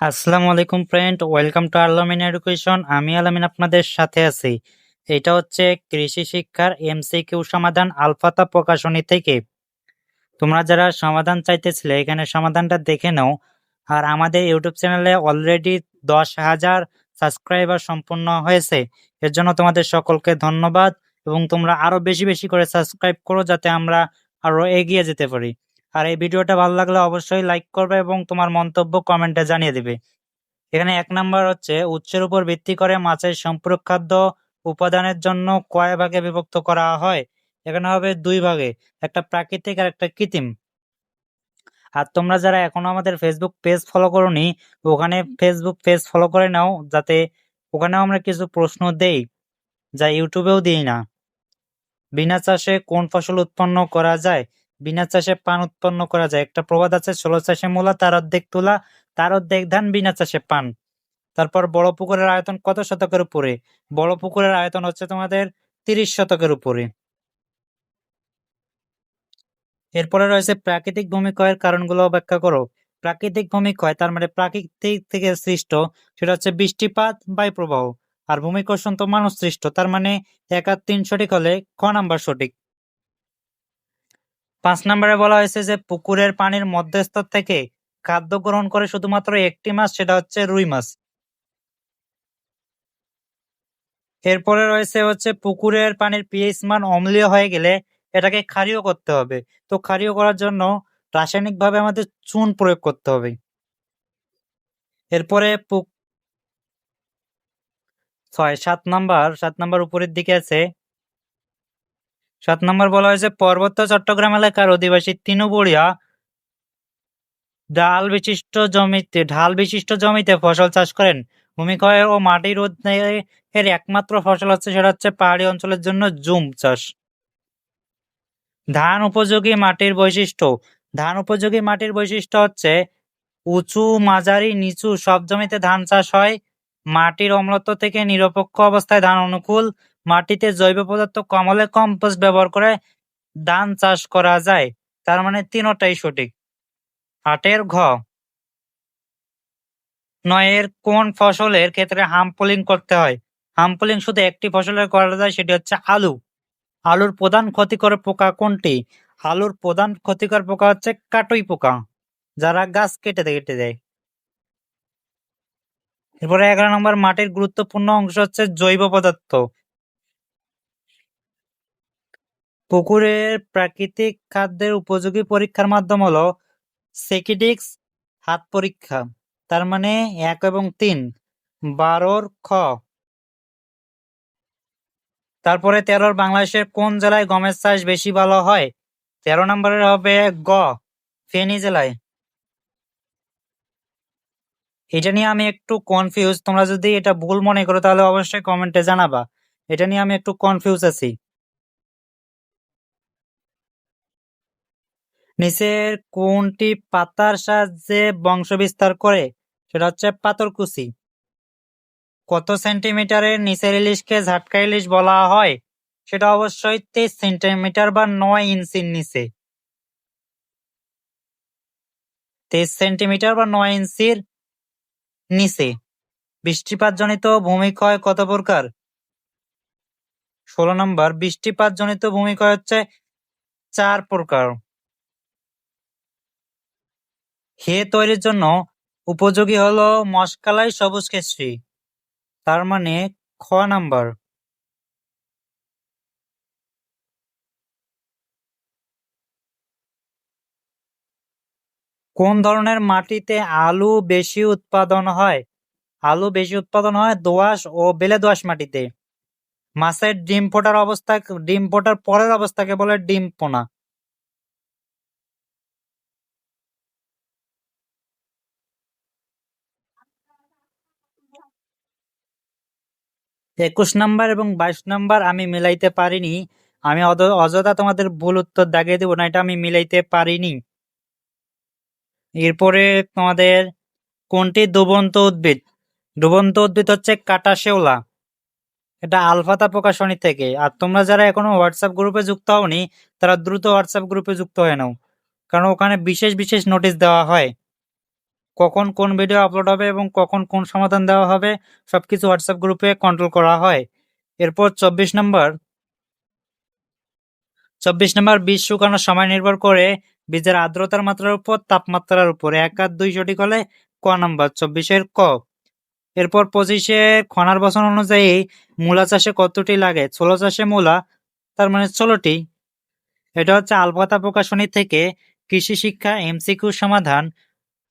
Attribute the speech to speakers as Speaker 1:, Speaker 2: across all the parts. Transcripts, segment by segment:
Speaker 1: আসসালামু আলাইকুম friend welcome to Alamin education আমি আলামিন আপনাদের সাথে আছি। এটা হচ্ছে কৃষি শিক্ষার এমসিকিউ সমাধান আলফাতা প্রকাশনী থেকে। তোমরা যারা সমাধান চাইতেছিলে, এখানে সমাধানটা দেখে নাও। আর আমাদের ইউটিউব চ্যানেলে অলরেডি দশ হাজার সাবস্ক্রাইবার সম্পূর্ণ হয়েছে। এর জন্য তোমাদের সকলকে ধন্যবাদ। এবং তোমরা আরও বেশি বেশি করে সাবস্ক্রাইব করো, যাতে আমরা আরও এগিয়ে যেতে পারি। আর এই ভিডিওটা ভালো লাগলে অবশ্যই লাইক করবে এবং তোমার মন্তব্য কমেন্টে জানিয়ে দিবে। এখানে এক নাম্বার হচ্ছে, উৎসের উপর ভিত্তি করে মাছের সম্পূরক খাদ্য উপাদানের জন্য কয় ভাগে বিভক্ত করা হয়? এখানে হবে দুই ভাগে, একটা প্রাকৃতিক আর একটা কৃত্রিম। আর তোমরা যারা এখনও আমাদের ফেসবুক পেজ ফলো করোনি, ওখানে ফেসবুক পেজ ফলো করে নাও, যাতে ওখানেও আমরা কিছু প্রশ্ন দেই, যা ইউটিউবেও দিই না। বিনা চাষে কোন ফসল উৎপন্ন করা যায়? বিনা চাষে পান উৎপন্ন করা যায়। একটা প্রবাদ আছে, ষোলো চাষে মূলা, তার অর্ধেক তুলা, তার অর্ধেক ধান, বিনা চাষে পান। তারপর, বড় পুকুরের আয়তন কত শতকের উপরে? বড় পুকুরের আয়তন হচ্ছে তোমাদের তিরিশ শতকের উপরে। এরপরে রয়েছে, প্রাকৃতিক ভূমিক্ষয়ের কারণগুলো ব্যাখ্যা করো। প্রাকৃতিক ভূমিক্ষয় তার মানে প্রাকৃতিক থেকে সৃষ্ট, সেটা হচ্ছে বৃষ্টিপাত বায়ু প্রবাহ আর ভূমিকর্ষণ তো মানুষ সৃষ্ট তার মানে এক আর তিন সঠিক হলে ক নাম্বার সঠিক? পাঁচ নম্বরে বলা হয়েছে যে পুকুরের পানির মধ্যস্থ থেকে খাদ্য গ্রহণ করে শুধুমাত্র একটি মাছ, সেটা হচ্ছে রুই মাছ। এরপরে রয়েছে হচ্ছে পুকুরের পানির পিএইচ মান অম্লীয় হয়ে গেলে এটাকে ক্ষারীয় করতে হবে। তো ক্ষারীয় করার জন্য রাসায়নিক ভাবে আমাদের চুন প্রয়োগ করতে হবে। এরপরে ছয়, সাত নাম্বার সাত নাম্বার উপরের দিকে আছে সাত নম্বর বলা হয়েছে, পার্বত্য চট্টগ্রাম এলাকার অধিবাসী তৃণবড়িয়া ডাল বিশিষ্ট জমিতে, ঢাল বিশিষ্ট জমিতে ফসল চাষ করেন। ভূমিক্ষয় ও মাটি রোধ এর একমাত্র ফসল হচ্ছে, সেটা হচ্ছে পাহাড়ি অঞ্চলের জন্য জুম চাষ। ধান উপযোগী মাটির বৈশিষ্ট্য, ধান উপযোগী মাটির বৈশিষ্ট্য হচ্ছে উঁচু, মাঝারি, নিচু, সব জমিতে ধান চাষ হয়। মাটির অম্লত্ব থেকে নিরপেক্ষ অবস্থায় ধান অনুকূল মাটিতে জৈব পদার্থ কম হলে কম্পোস্ট ব্যবহার করে ধান চাষ করা যায়। তার মানে তিনটাই সঠিক। আটের ঘ। নয়ের কোন ফসলের ক্ষেত্রে হামপোলিং করতে হয়? হামপোলিং শুধু একটি ফসলের করা যায়, সেটি হচ্ছে আলু। আলুর প্রধান ক্ষতিকর পোকা কোনটি? আলুর প্রধান ক্ষতিকর পোকা হচ্ছে কাটুই পোকা, যারা গাছ কেটে কেটে দেয়। এরপরে এগারো নম্বর মাটির গুরুত্বপূর্ণ অংশ হচ্ছে জৈব পদার্থ। পুকুরের প্রাকৃতিক খাদ্যের উপযোগী পরীক্ষার মাধ্যম হলো সেকিডিক্স হাত পরীক্ষা, তার মানে এক এবং তিন, বারোর খ। তারপরে তেরোর বাংলাদেশের কোন জেলায় গমের চাষ বেশি ভালো হয়? তেরো নম্বরের হবে গ, ফেনী জেলায়। এটা নিয়ে আমি একটু কনফিউজ তোমরা যদি এটা ভুল মনে করো তাহলে অবশ্যই কমেন্টে জানাবা। এটা নিয়ে আমি একটু কনফিউজ আছি। নিচের কোনটি পাতার সাহায্যে বংশ বিস্তার করে? সেটা হচ্ছে পাথরকুচি কত সেন্টিমিটারের নিচের ইলিশকে ঝাটকা ইলিশ বলা হয়? সেটা অবশ্যই তেইশ সেন্টিমিটার বা নয় ইঞ্চির নিচে। তেইশ সেন্টিমিটার বা নয় ইঞ্চির নিচে। বৃষ্টিপাত জনিত ভূমিক্ষয় কত প্রকার? ষোলো নম্বর বৃষ্টিপাত জনিত ভূমিক্ষয় হচ্ছে চার প্রকার। হে তৈরির জন্য উপযোগী হলো মশকালাই সবুজ কেশরী, তার মানে খ নাম্বার। কোন ধরনের মাটিতে আলু বেশি উৎপাদন হয়? আলু বেশি উৎপাদন হয় দোআঁশ ও বেলে দোআঁশ মাটিতে। মাছের ডিম ফোটার অবস্থা, ডিম ফোটার পরের অবস্থাকে বলে ডিম পোনা। একুশ নাম্বার এবং বাইশ নাম্বার আমি মিলাইতে পারিনি। আমি অযথা তোমাদের ভুল উত্তর দাগিয়ে দেবো না এটা আমি মিলাইতে পারিনি। এরপরে তোমাদের কোনটি ডুবন্ত উদ্ভিদ? ডুবন্ত উদ্ভিদ হচ্ছে কাটা শেওলা। এটা আলফাতা প্রকাশনী থেকে। আর তোমরা যারা এখনও হোয়াটসঅ্যাপ গ্রুপে যুক্ত হওনি, তারা দ্রুত হোয়াটসঅ্যাপ গ্রুপে যুক্ত হয়ে নাও। কারণ ওখানে বিশেষ বিশেষ নোটিশ দেওয়া হয়। কখন কোন ভিডিও আপলোড হবে এবং কখন কোন সমাধান দেওয়া হবে, সবকিছু হোয়াটসঅ্যাপ গ্রুপে কন্ট্রোল করা হয়। এরপর চব্বিশ নম্বর চব্বিশ নম্বর বীজ শুকানোর সময় নির্ভর করে বীজের আর্দ্রতার মাত্রার উপর, তাপমাত্রার উপর। এক আর দুই সঠিক হলে ক নম্বর চব্বিশের ক। এরপর পঁচিশে খনার বচন অনুযায়ী মূলা চাষে কতটি লাগে? ষোলো চাষে মূলা, তার মানে ষোলোটি। এটা হচ্ছে আলপাতা প্রকাশনী থেকে কৃষি শিক্ষা, এমসিকিউ সমাধান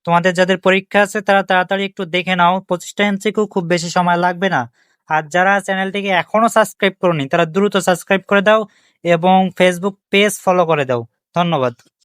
Speaker 1: তোমাদের যাদের পরীক্ষা আছে, তারা তাড়াতাড়ি একটু দেখে নাও। পঁচিশটা এমসিকিউ খুব বেশি সময় লাগবে না। আর যারা চ্যানেলটিকে এখনও সাবস্ক্রাইব করনি, তারা দ্রুত সাবস্ক্রাইব করে দাও এবং ফেসবুক পেজ ফলো করে দাও। ধন্যবাদ।